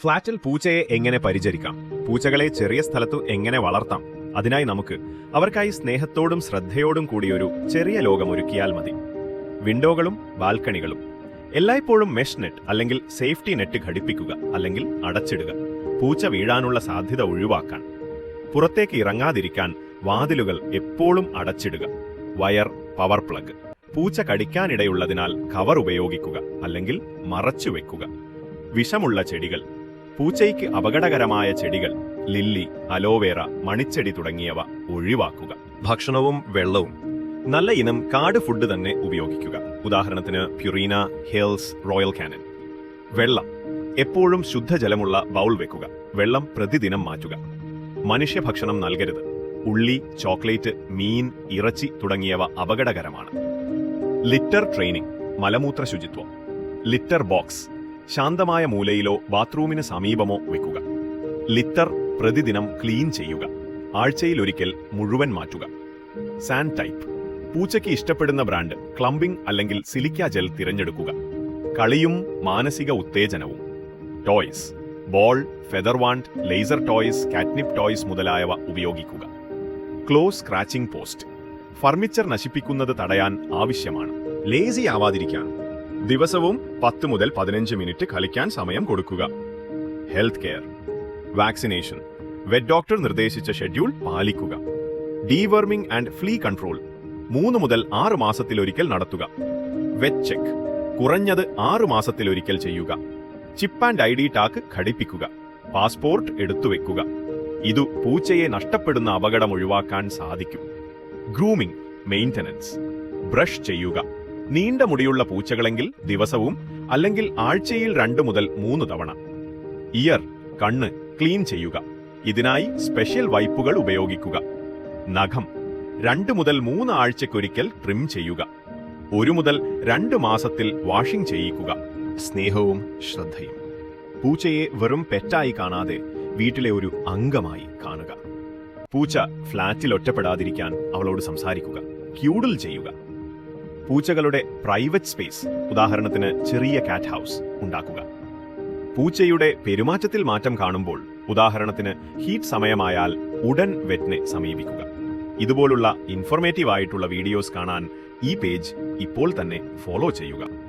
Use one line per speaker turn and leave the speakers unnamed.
ഫ്ളാറ്റിൽ പൂച്ചയെ എങ്ങനെ പരിചരിക്കാം? പൂച്ചകളെ ചെറിയ സ്ഥലത്തു എങ്ങനെ വളർത്താം? അതിനായി നമുക്ക് അവർക്കായി സ്നേഹത്തോടും ശ്രദ്ധയോടും കൂടിയൊരു ചെറിയ ലോകം ഒരുക്കിയാൽ മതി. വിൻഡോകളും ബാൽക്കണികളും. എല്ലായ്പ്പോഴും മെഷ് നെറ്റ് അല്ലെങ്കിൽ സേഫ്റ്റി നെറ്റ് ഘടിപ്പിക്കുക അല്ലെങ്കിൽ അടച്ചിടുക. പൂച്ച വീഴാനുള്ള സാധ്യത ഒഴിവാക്കാൻ. പുറത്തേക്ക് ഇറങ്ങാതിരിക്കാൻ വാതിലുകൾ എപ്പോഴും അടച്ചിടുക. Wire power plug. പൂച്ച കടിക്കാനിടയുള്ളതിനാൽ കവർ ഉപയോഗിക്കുക അല്ലെങ്കിൽ മറച്ചു വെക്കുക. വിഷമുള്ള ചെടികൾ പൂച്ചയ്ക്ക് അപകടകരമായ ചെടികൾ ലില്ലി അലോവേറ മണിച്ചെടി തുടങ്ങിയവ ഒഴിവാക്കുക. ഭക്ഷണവും വെള്ളവും. നല്ല ഇനം കാട് ഫുഡ് തന്നെ ഉപയോഗിക്കുക. ഉദാഹരണത്തിന് പ്യുറീന ഹിൽസ് റോയൽ കാനൻ. വെള്ളം. എപ്പോഴും ശുദ്ധജലമുള്ള ബൗൾ വെക്കുക. വെള്ളം പ്രതിദിനം മാറ്റുക. മനുഷ്യഭക്ഷണം നൽകരുത്. ഉള്ളി ചോക്ലേറ്റ് മീൻ ഇറച്ചി തുടങ്ങിയവ അപകടകരമാണ്. Litter training. മലമൂത്ര ശുചിത്വം ലിറ്റർ ബോക്സ്. ശാന്തമായ മൂലയിലോ ബാത്റൂമിന് സമീപമോ വെക്കുക. ലിറ്റർ പ്രതിദിനം ക്ലീൻ ചെയ്യുക. ആഴ്ചയിലൊരിക്കൽ മുഴുവൻ മാറ്റുക. സാൻഡ് ടൈപ്പ് പൂച്ചയ്ക്ക് ഇഷ്ടപ്പെടുന്ന ബ്രാൻഡ് ക്ലംബിംഗ് അല്ലെങ്കിൽ സിലിക്ക ജെൽ തിരഞ്ഞെടുക്കുക. കളിയും മാനസിക ഉത്തേജനവും. Toys. Ball feather wand laser toys catnip toys മുതലായവ ഉപയോഗിക്കുക. Close scratching post. ഫർണിച്ചർ നശിപ്പിക്കുന്നത് തടയാൻ ആവശ്യമാണ്. ലേസി ആവാതിരിക്കാൻ. ദിവസവും പത്ത് മുതൽ പതിനഞ്ച് മിനിറ്റ് കളിക്കാൻ സമയം കൊടുക്കുക. Health care vaccination vet doctor നിർദ്ദേശിച്ച ഷെഡ്യൂൾ പാലിക്കുക. ഡീവർമിംഗ് ആൻഡ് ഫ്ലീ കൺട്രോൾ മൂന്ന് മുതൽ ആറ് മാസത്തിലൊരിക്കൽ നടത്തുക. വെറ്റ് ചെക്ക് കുറഞ്ഞത് ആറ് മാസത്തിലൊരിക്കൽ ചെയ്യുക. Chip and I D tag ഘടിപ്പിക്കുക. Passport എടുത്തുവെക്കുക ഇതു പൂച്ചയെ നഷ്ടപ്പെടുന്ന അപകടം ഒഴിവാക്കാൻ സാധിക്കും. ഗ്രൂമിംഗ് മെയിന്റനൻസ് ബ്രഷ് ചെയ്യുക. നീണ്ട മുടിയുള്ള പൂച്ചകളെങ്കിൽ ദിവസവും അല്ലെങ്കിൽ ആഴ്ചയിൽ രണ്ട് മുതൽ മൂന്ന് തവണ. ഇയർ കണ്ണ് ക്ലീൻ ചെയ്യുക. ഇതിനായി സ്പെഷ്യൽ വൈപ്പുകൾ ഉപയോഗിക്കുക. നഖം രണ്ട് മുതൽ മൂന്ന് ആഴ്ചയ്ക്കൊരിക്കൽ ട്രിം ചെയ്യുക. ഒരു മുതൽ രണ്ട് മാസത്തിൽ വാഷിംഗ് ചെയ്യിക്കുക. സ്നേഹവും ശ്രദ്ധയും. പൂച്ചയെ വെറും പെറ്റായി കാണാതെ വീട്ടിലെ ഒരു അംഗമായി കാണുക. പൂച്ച ഫ്ളാറ്റിൽ ഒറ്റപ്പെടാതിരിക്കാൻ അവളോട് സംസാരിക്കുക. ക്യൂഡിൽ ചെയ്യുക. പൂച്ചകളുടെ പ്രൈവറ്റ് സ്പേസ് ഉദാഹരണത്തിന് ചെറിയ കാറ്റ് ഹൗസ് ഉണ്ടാക്കുക. പൂച്ചയുടെ പെരുമാറ്റത്തിൽ മാറ്റം കാണുമ്പോൾ ഉദാഹരണത്തിന് ഹീറ്റ് സമയമായാൽ ഉടൻ വെറ്റിനെ സമീപിക്കുക. ഇതുപോലുള്ള ഇൻഫോർമേറ്റീവ് ആയിട്ടുള്ള വീഡിയോസ് കാണാൻ ഈ പേജ് ഇപ്പോൾ തന്നെ ഫോളോ ചെയ്യുക.